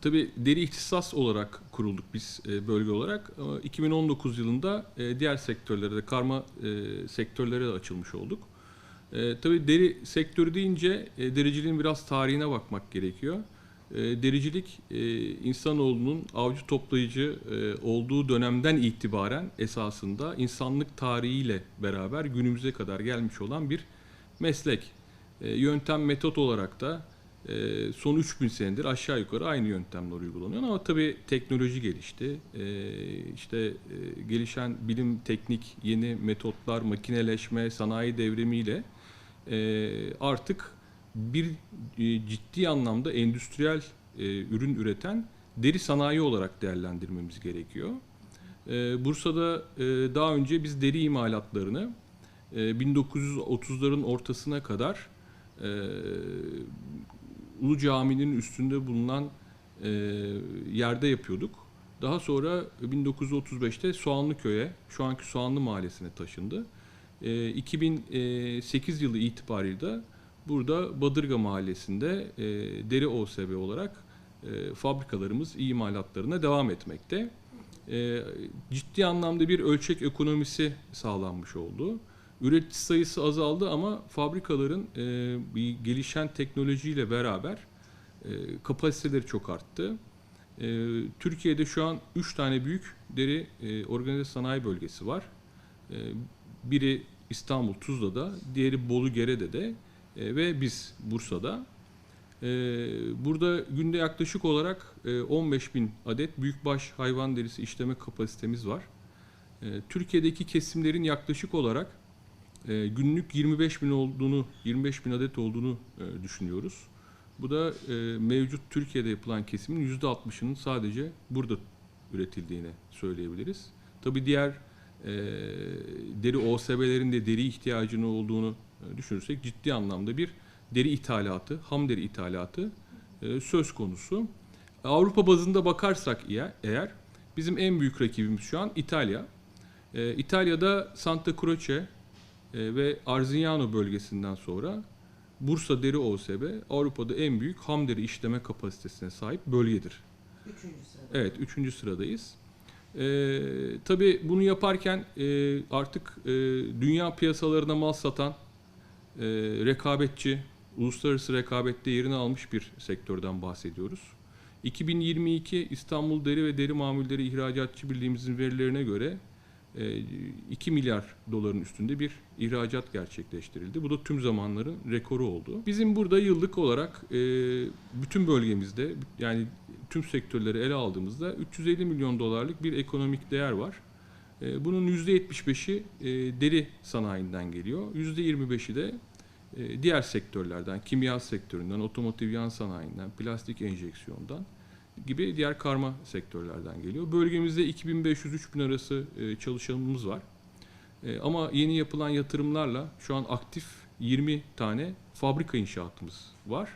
tabii deri ihtisas olarak kurulduk biz e, bölge olarak. Ama 2019 yılında e, diğer sektörlere de karma e, sektörlere de açılmış olduk. E, tabii deri sektörü deyince e, dericiliğin biraz tarihine bakmak gerekiyor. E, dericilik e, insanoğlunun avcı toplayıcı e, olduğu dönemden itibaren esasında insanlık tarihiyle beraber günümüze kadar gelmiş olan bir meslek. E, yöntem metot olarak da e, son 3000 senedir aşağı yukarı aynı yöntemler uygulanıyor ama tabii teknoloji gelişti. E, işte e, gelişen bilim, teknik, yeni metotlar, makineleşme, sanayi devrimiyle e, artık bir e, ciddi anlamda endüstriyel ürün üreten deri sanayi olarak değerlendirmemiz gerekiyor. Bursa'da daha önce biz deri imalatlarını e, 1930'ların ortasına kadar Ulu Cami'nin üstünde bulunan e, yerde yapıyorduk. Daha sonra 1935'te Soğanlıköy'e, şu anki Soğanlı Mahallesi'ne taşındı. E, 2008 yılı itibariyle de burada Badırga Mahallesi'nde e, deri OSB olarak e, fabrikalarımız imalatlarına devam etmekte. E, ciddi anlamda bir ölçek ekonomisi sağlanmış oldu. Üretici sayısı azaldı ama fabrikaların e, bir gelişen teknolojiyle beraber e, kapasiteleri çok arttı. E, Türkiye'de şu an 3 tane büyük deri e, organize sanayi bölgesi var. E, biri İstanbul Tuzla'da, diğeri Bolu Gerede'de e, ve biz Bursa'da. E, burada günde yaklaşık olarak e, 15 bin adet büyükbaş hayvan derisi işleme kapasitemiz var. E, Türkiye'deki kesimlerin yaklaşık olarak e, günlük 25 bin olduğunu, 25 bin adet olduğunu e, düşünüyoruz. Bu da e, mevcut Türkiye'de yapılan kesimin %60'ının sadece burada üretildiğini söyleyebiliriz. Tabii diğer e, deri OSB'lerin de deri ihtiyacının olduğunu düşünürsek ciddi anlamda bir deri ithalatı, ham deri ithalatı söz konusu. Avrupa bazında bakarsak eğer, bizim en büyük rakibimiz şu an İtalya. İtalya'da Santa Croce e, ve Arzignano bölgesinden sonra Bursa Deri OSB Avrupa'da en büyük ham deri işleme kapasitesine sahip bölgedir. Üçüncü sırada. Evet, üçüncü sıradayız. Ee, tabii bunu yaparken e, artık e, dünya piyasalarına mal satan e, rekabetçi, uluslararası rekabette yerini almış bir sektörden bahsediyoruz. 2022 İstanbul Deri ve Deri Mamulleri İhracatçı Birliğimizin verilerine göre 2 milyar doların üstünde bir ihracat gerçekleştirildi. Bu da tüm zamanların rekoru oldu. Bizim burada yıllık olarak e, bütün bölgemizde yani tüm sektörleri ele aldığımızda 350 milyon dolarlık bir ekonomik değer var. E, Bunun %75'i e, deri sanayinden geliyor. %25'i de e, diğer sektörlerden, kimya sektöründen, otomotiv yan sanayinden, plastik enjeksiyondan gibi diğer karma sektörlerden geliyor. Bölgemizde 2500-3000 arası e, çalışanımız var. E, Ama yeni yapılan yatırımlarla şu an aktif 20 tane fabrika inşaatımız var.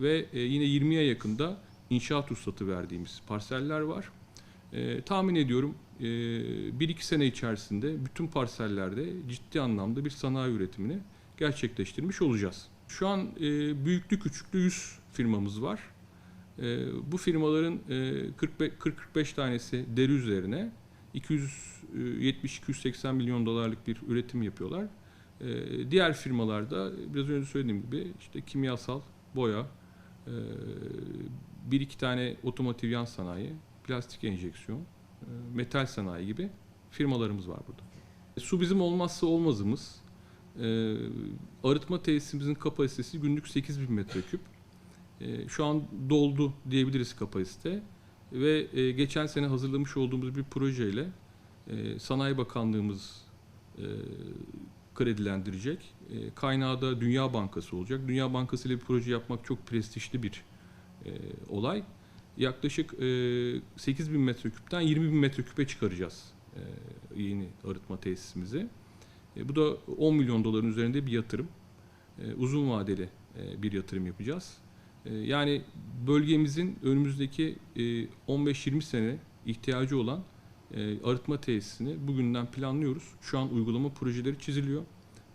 Ve e, yine 20'ye yakında inşaat ruhsatı verdiğimiz parseller var. Tahmin ediyorum e, 1-2 sene içerisinde bütün parsellerde ciddi anlamda bir sanayi üretimini gerçekleştirmiş olacağız. Şu an büyüklü küçüklü 100 firmamız var. E, bu firmaların e, 40-45 tanesi deri üzerine 270-280 milyon dolarlık bir üretim yapıyorlar. E, diğer firmalarda biraz önce söylediğim gibi işte kimyasal, boya, e, bir iki tane otomotiv yan sanayi, plastik enjeksiyon, e, metal sanayi gibi firmalarımız var burada. E, Su bizim olmazsa olmazımız. E, arıtma tesisimizin kapasitesi günlük 8000 metreküp. E, şu an doldu diyebiliriz kapasite. Ve e, geçen sene hazırlamış olduğumuz bir projeyle e, Sanayi Bakanlığımız kredilendirecek. Kaynağı da Dünya Bankası olacak. Dünya Bankası ile bir proje yapmak çok prestijli bir olay. Yaklaşık e, 8 bin metreküpten 20 bin metreküpe çıkaracağız yeni arıtma tesisimizi. Bu da 10 milyon doların üzerinde bir yatırım. Uzun vadeli bir yatırım yapacağız. E, yani bölgemizin önümüzdeki e, 15-20 sene ihtiyacı olan e, arıtma tesisini bugünden planlıyoruz. Şu an uygulama projeleri çiziliyor.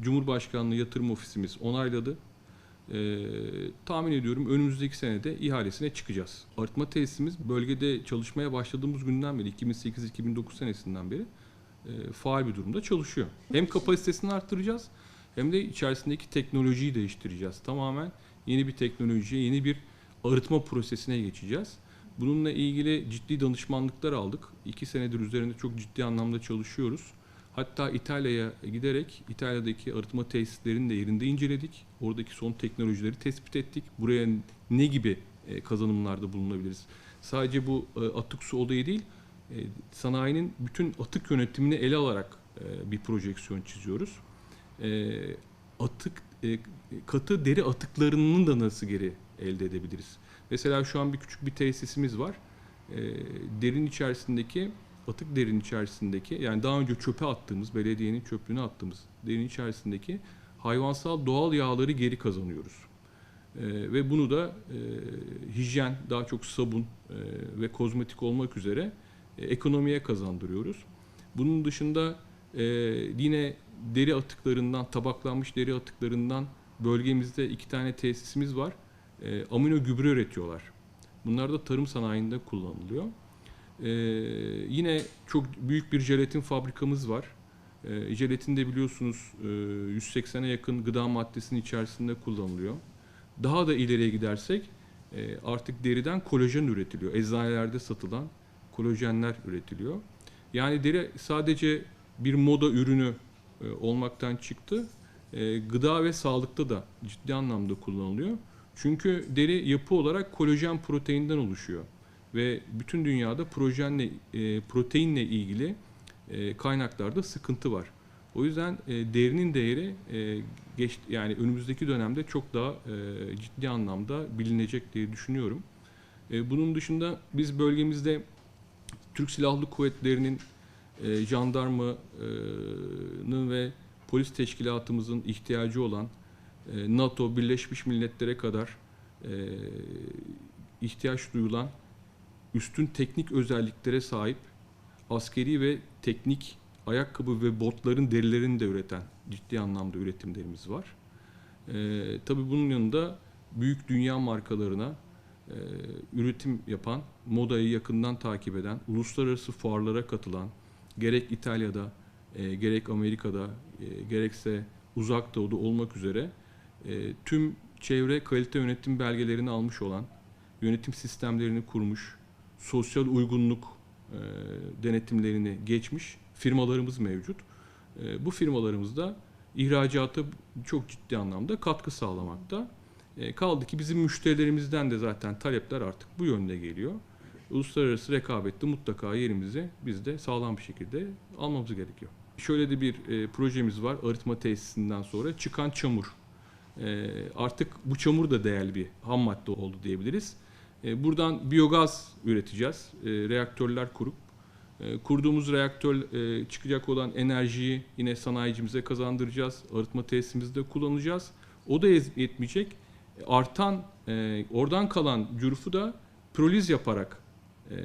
Cumhurbaşkanlığı Yatırım Ofisimiz onayladı. Ee, tahmin ediyorum önümüzdeki senede ihalesine çıkacağız. Arıtma tesisimiz bölgede çalışmaya başladığımız günden beri 2008-2009 senesinden beri e, faal bir durumda çalışıyor. Hem kapasitesini arttıracağız hem de içerisindeki teknolojiyi değiştireceğiz. Tamamen yeni bir teknolojiye, yeni bir arıtma prosesine geçeceğiz. Bununla ilgili ciddi danışmanlıklar aldık. İki senedir üzerinde çok ciddi anlamda çalışıyoruz. Hatta İtalya'ya giderek İtalya'daki arıtma tesislerini de yerinde inceledik. Oradaki son teknolojileri tespit ettik. Buraya ne gibi e, kazanımlarda bulunabiliriz? Sadece bu e, atık su olayı değil, e, sanayinin bütün atık yönetimini ele alarak bir projeksiyon çiziyoruz. Atık e, katı deri atıklarının da nasıl geri elde edebiliriz? Mesela şu an bir küçük bir tesisimiz var. E, Derin içerisindeki atık derin içerisindeki yani daha önce çöpe attığımız, belediyenin çöplüğüne attığımız derin içerisindeki hayvansal doğal yağları geri kazanıyoruz. Ee, ve bunu da e, hijyen, daha çok sabun e, ve kozmetik olmak üzere e, ekonomiye kazandırıyoruz. Bunun dışında e, yine deri atıklarından, tabaklanmış deri atıklarından bölgemizde iki tane tesisimiz var. E, amino gübre üretiyorlar. Bunlar da tarım sanayinde kullanılıyor. Ee, yine çok büyük bir jelatin fabrikamız var. Ee, jelatin de biliyorsunuz e, 180'e yakın gıda maddesinin içerisinde kullanılıyor. Daha da ileriye gidersek e, artık deriden kolajen üretiliyor. Eczanelerde satılan kolajenler üretiliyor. Yani deri sadece bir moda ürünü e, olmaktan çıktı. E, gıda ve sağlıkta da ciddi anlamda kullanılıyor. Çünkü deri yapı olarak kolajen proteinden oluşuyor ve bütün dünyada projenle e, proteinle ilgili e, kaynaklarda sıkıntı var. O yüzden e, derinin değeri e, geç yani önümüzdeki dönemde çok daha e, ciddi anlamda bilinecek diye düşünüyorum. E, bunun dışında biz bölgemizde Türk Silahlı Kuvvetleri'nin e, jandarmanın ve polis teşkilatımızın ihtiyacı olan e, NATO, Birleşmiş Milletler'e kadar e, ihtiyaç duyulan üstün teknik özelliklere sahip askeri ve teknik ayakkabı ve botların derilerini de üreten ciddi anlamda üretimlerimiz var. Ee, tabii bunun yanında büyük dünya markalarına e, üretim yapan, modayı yakından takip eden, uluslararası fuarlara katılan, gerek İtalya'da, e, gerek Amerika'da, e, gerekse Uzak Doğu'da olmak üzere e, tüm çevre kalite yönetim belgelerini almış olan, yönetim sistemlerini kurmuş, sosyal uygunluk e, denetimlerini geçmiş firmalarımız mevcut. E, bu firmalarımızda ihracata çok ciddi anlamda katkı sağlamakta. E, kaldı ki bizim müşterilerimizden de zaten talepler artık bu yönde geliyor. Uluslararası rekabette mutlaka yerimizi biz de sağlam bir şekilde almamız gerekiyor. Şöyle de bir e, projemiz var arıtma tesisinden sonra çıkan çamur. E, artık bu çamur da değerli bir ham madde oldu diyebiliriz. E, buradan biyogaz üreteceğiz. E, reaktörler kurup e, kurduğumuz reaktör e, çıkacak olan enerjiyi yine sanayicimize kazandıracağız. Arıtma tesisimizde kullanacağız. O da yetmeyecek. E, Artan oradan kalan cürfü da proliz yaparak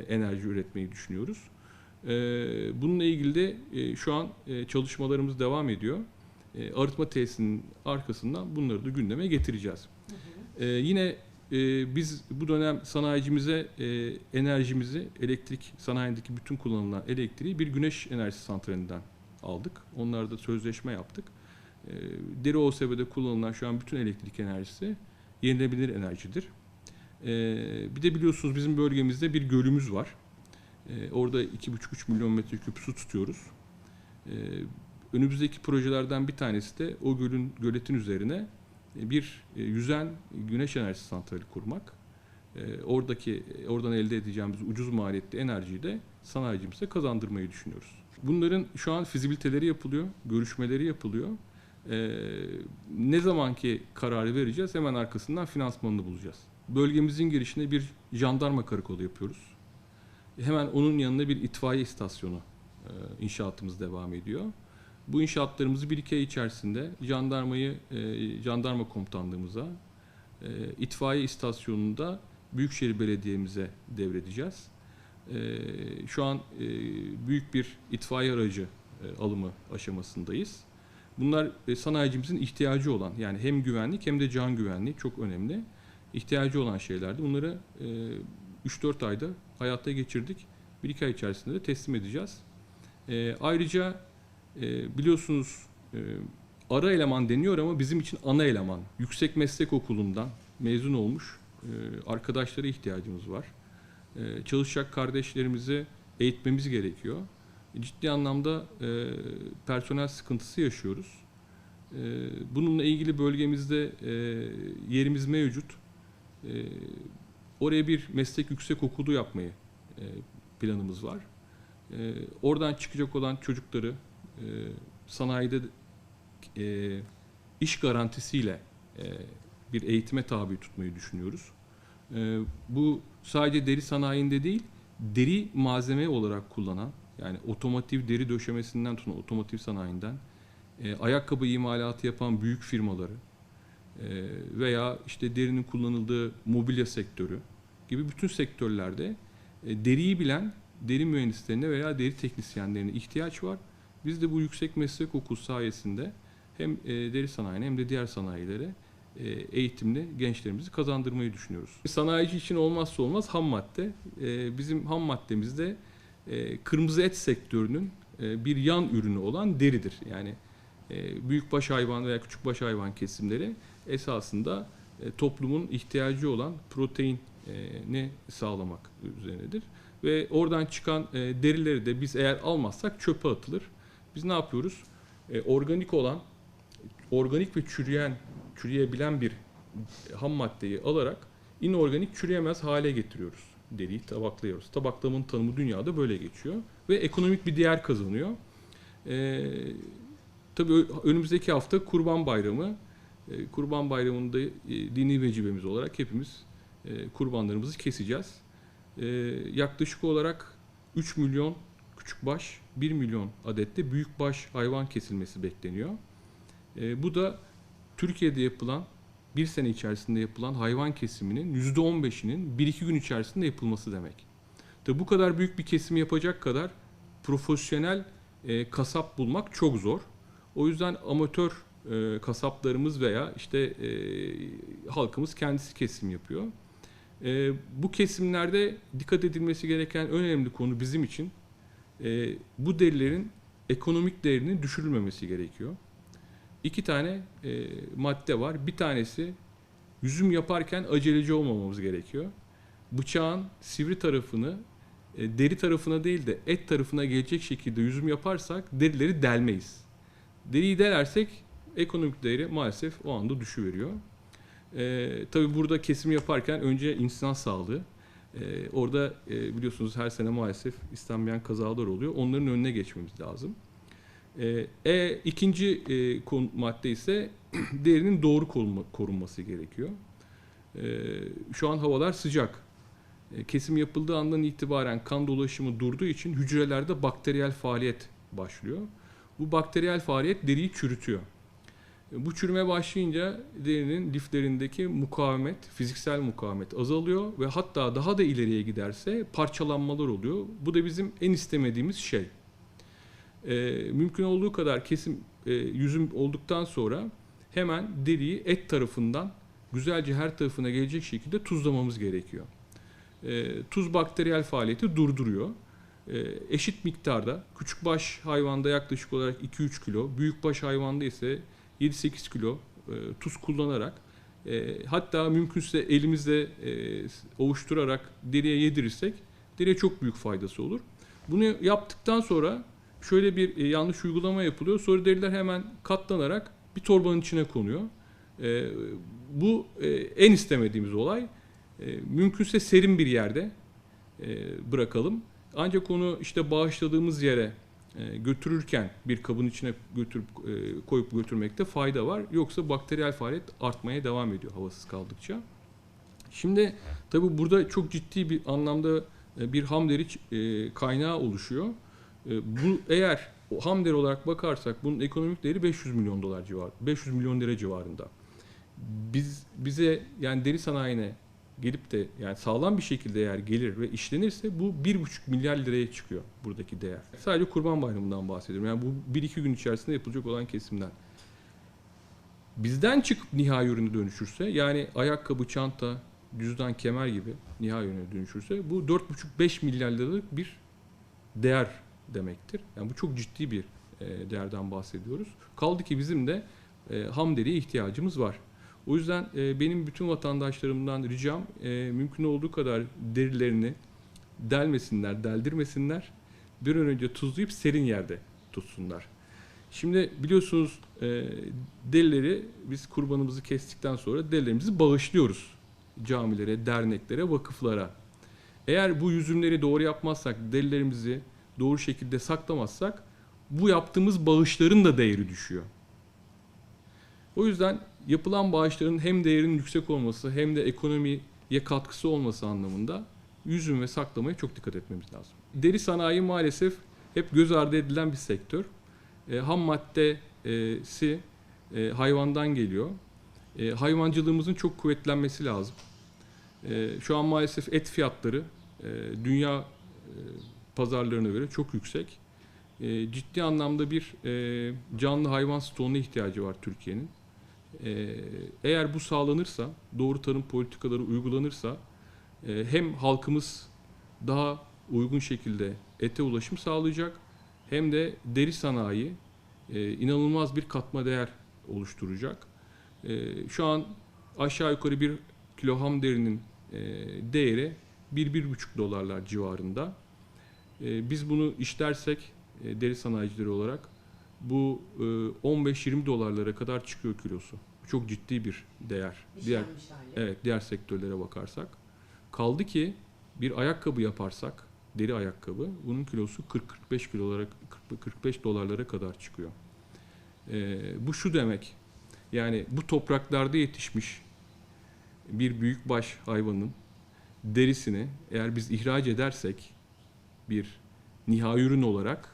enerji üretmeyi düşünüyoruz. E, bununla ilgili de e, şu an e, çalışmalarımız devam ediyor. E, arıtma tesisinin arkasından bunları da gündeme getireceğiz. E, yine e, biz bu dönem sanayicimize e, enerjimizi, elektrik sanayindeki bütün kullanılan elektriği bir güneş enerjisi santralinden aldık. Onlarda sözleşme yaptık. E, deri OSB'de kullanılan şu an bütün elektrik enerjisi yenilenebilir enerjidir. E, bir de biliyorsunuz bizim bölgemizde bir gölümüz var. E, orada 2,5-3 milyon metreküp su tutuyoruz. E, önümüzdeki projelerden bir tanesi de o gölün göletin üzerine bir e, yüzen güneş enerjisi santrali kurmak. E, oradaki oradan elde edeceğimiz ucuz maliyetli enerjiyi de sanayicimize kazandırmayı düşünüyoruz. Bunların şu an fizibiliteleri yapılıyor, görüşmeleri yapılıyor. E, ne zamanki kararı vereceğiz hemen arkasından finansmanını bulacağız. Bölgemizin girişinde bir jandarma karakolu yapıyoruz. Hemen onun yanında bir itfaiye istasyonu inşaatımız devam ediyor. Bu inşaatlarımızı bir iki ay içerisinde jandarmayı, e, jandarma komutanlığımıza, e, itfaiye istasyonunda Büyükşehir Belediye'mize devredeceğiz. E, şu an e, büyük bir itfaiye aracı e, alımı aşamasındayız. Bunlar e, sanayicimizin ihtiyacı olan yani hem güvenlik hem de can güvenliği çok önemli. İhtiyacı olan şeylerdi. Bunları e, 3-4 ayda hayata geçirdik. 1-2 ay içerisinde de teslim edeceğiz. E, ayrıca e, biliyorsunuz e, ara eleman deniyor ama bizim için ana eleman. Yüksek Meslek Okulu'ndan mezun olmuş e, arkadaşlara ihtiyacımız var. E, çalışacak kardeşlerimizi eğitmemiz gerekiyor. Ciddi anlamda e, personel sıkıntısı yaşıyoruz. E, bununla ilgili bölgemizde e, yerimiz mevcut. E, oraya bir meslek yüksek okulu yapmayı e, planımız var. E, oradan çıkacak olan çocukları e, sanayide e, iş garantisiyle e, bir eğitime tabi tutmayı düşünüyoruz. E, bu sadece deri sanayinde değil, deri malzeme olarak kullanan, yani otomotiv deri döşemesinden tutun otomotiv sanayinden, e, ayakkabı imalatı yapan büyük firmaları veya işte derinin kullanıldığı mobilya sektörü gibi bütün sektörlerde e, deriyi bilen deri mühendislerine veya deri teknisyenlerine ihtiyaç var. Biz de bu yüksek meslek okulu sayesinde hem e, deri sanayine hem de diğer sanayilere e, eğitimli gençlerimizi kazandırmayı düşünüyoruz. Sanayici için olmazsa olmaz ham madde. Bizim ham maddemizde kırmızı et sektörünün bir yan ürünü olan deridir. Yani büyükbaş hayvan veya küçükbaş hayvan kesimleri esasında e, toplumun ihtiyacı olan proteinini sağlamak üzerinedir. Ve oradan çıkan e, derileri de biz eğer almazsak çöpe atılır. Biz ne yapıyoruz? E, organik olan, organik ve çürüyen, çürüyebilen bir ham maddeyi alarak inorganik çürüyemez hale getiriyoruz. Deriyi tabaklıyoruz. Tabaklamanın tanımı dünyada böyle geçiyor. Ve ekonomik bir değer kazanıyor. E, tabii önümüzdeki hafta Kurban Bayramı. E, Kurban Bayramı'nda e, dini vecibemiz olarak hepimiz e, kurbanlarımızı keseceğiz. Yaklaşık olarak 3 milyon küçükbaş, 1 milyon adette büyükbaş hayvan kesilmesi bekleniyor. Bu da Türkiye'de yapılan bir sene içerisinde yapılan hayvan kesiminin %15'inin 1-2 gün içerisinde yapılması demek. Tabi bu kadar büyük bir kesimi yapacak kadar profesyonel kasap bulmak çok zor. O yüzden amatör e, kasaplarımız veya işte e, halkımız kendisi kesim yapıyor. E, bu kesimlerde dikkat edilmesi gereken önemli konu bizim için e, bu derilerin ekonomik değerinin düşürülmemesi gerekiyor. İki tane e, madde var. Bir tanesi yüzüm yaparken aceleci olmamamız gerekiyor. Bıçağın sivri tarafını e, deri tarafına değil de et tarafına gelecek şekilde yüzüm yaparsak derileri delmeyiz. Deriyi delersek ekonomik değeri maalesef o anda düşüveriyor. E, tabii burada kesim yaparken önce insan sağlığı. E, orada e, biliyorsunuz her sene maalesef istenmeyen kazalar oluyor. Onların önüne geçmemiz lazım. E, e, ikinci e, konu, madde ise derinin doğru korunma, korunması gerekiyor. E, şu an havalar sıcak. E, kesim yapıldığı andan itibaren kan dolaşımı durduğu için hücrelerde bakteriyel faaliyet başlıyor. Bu bakteriyel faaliyet deriyi çürütüyor. Bu çürüme başlayınca derinin liflerindeki mukavemet, fiziksel mukavemet azalıyor ve hatta daha da ileriye giderse parçalanmalar oluyor. Bu da bizim en istemediğimiz şey. E, mümkün olduğu kadar kesim e, yüzüm olduktan sonra hemen deriyi et tarafından güzelce her tarafına gelecek şekilde tuzlamamız gerekiyor. E, tuz bakteriyel faaliyeti durduruyor. E, eşit miktarda küçükbaş hayvanda yaklaşık olarak 2-3 kilo, büyükbaş hayvanda ise 7-8 kilo e, tuz kullanarak e, hatta mümkünse elimizle e, ovuşturarak deriye yedirirsek deriye çok büyük faydası olur. Bunu yaptıktan sonra şöyle bir e, yanlış uygulama yapılıyor. Sonra deriler hemen katlanarak bir torbanın içine konuyor. E, bu e, en istemediğimiz olay. E, mümkünse serin bir yerde e, bırakalım. Ancak onu işte bağışladığımız yere götürürken bir kabın içine götürüp e, koyup götürmekte fayda var. Yoksa bakteriyel faaliyet artmaya devam ediyor havasız kaldıkça. Şimdi tabi burada çok ciddi bir anlamda e, bir ham deri e, kaynağı oluşuyor. E, bu eğer o ham deri olarak bakarsak bunun ekonomik değeri 500 milyon dolar civar, 500 milyon lira civarında. Biz bize yani deri sanayine gelip de yani sağlam bir şekilde eğer gelir ve işlenirse bu 1,5 milyar liraya çıkıyor buradaki değer. Sadece Kurban Bayramı'ndan bahsediyorum. Yani bu 1-2 gün içerisinde yapılacak olan kesimden. bizden çıkıp nihai ürüne dönüşürse yani ayakkabı, çanta, cüzdan, kemer gibi nihai ürüne dönüşürse bu 4,5-5 milyar liralık bir değer demektir. Yani bu çok ciddi bir e, değerden bahsediyoruz. Kaldı ki bizim de e, ham deriye ihtiyacımız var. O yüzden e, benim bütün vatandaşlarımdan ricam e, mümkün olduğu kadar derilerini delmesinler, deldirmesinler. Bir an önce tuzlayıp serin yerde tutsunlar. Şimdi biliyorsunuz e, derileri biz kurbanımızı kestikten sonra derilerimizi bağışlıyoruz. Camilere, derneklere, vakıflara. Eğer bu yüzümleri doğru yapmazsak, derilerimizi doğru şekilde saklamazsak bu yaptığımız bağışların da değeri düşüyor. O yüzden yapılan bağışların hem değerinin yüksek olması hem de ekonomiye katkısı olması anlamında yüzüm ve saklamaya çok dikkat etmemiz lazım. Deri sanayi maalesef hep göz ardı edilen bir sektör. E, ham maddesi e, hayvandan geliyor. E, hayvancılığımızın çok kuvvetlenmesi lazım. E, şu an maalesef et fiyatları e, dünya e, pazarlarına göre çok yüksek. E, ciddi anlamda bir e, canlı hayvan stoğuna ihtiyacı var Türkiye'nin. E, eğer bu sağlanırsa, doğru tarım politikaları uygulanırsa e, hem halkımız daha uygun şekilde ete ulaşım sağlayacak hem de deri sanayi e, inanılmaz bir katma değer oluşturacak. E, şu an aşağı yukarı bir kilo ham derinin değeri 1-1,5 dolarlar civarında. Biz bunu işlersek deri sanayicileri olarak bu e, 15-20 dolarlara kadar çıkıyor kilosu. Çok ciddi bir değer. Diğer İşlenmiş hali. Evet, diğer sektörlere bakarsak. Kaldı ki bir ayakkabı yaparsak, deri ayakkabı, bunun kilosu 40-45 kilolara, 40 45 dolarlara kadar çıkıyor. Ee, bu şu demek, yani bu topraklarda yetişmiş bir büyükbaş hayvanın derisini eğer biz ihraç edersek bir nihai ürün olarak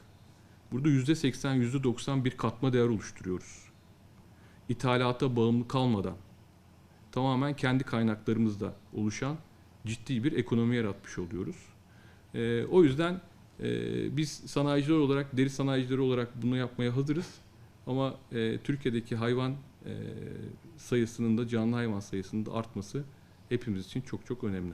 burada %80, %90 bir katma değer oluşturuyoruz. İthalata bağımlı kalmadan tamamen kendi kaynaklarımızda oluşan ciddi bir ekonomi yaratmış oluyoruz. Ee, o yüzden e, biz sanayiciler olarak, deri sanayicileri olarak bunu yapmaya hazırız. Ama e, Türkiye'deki hayvan e, sayısının da canlı hayvan sayısının da artması hepimiz için çok çok önemli.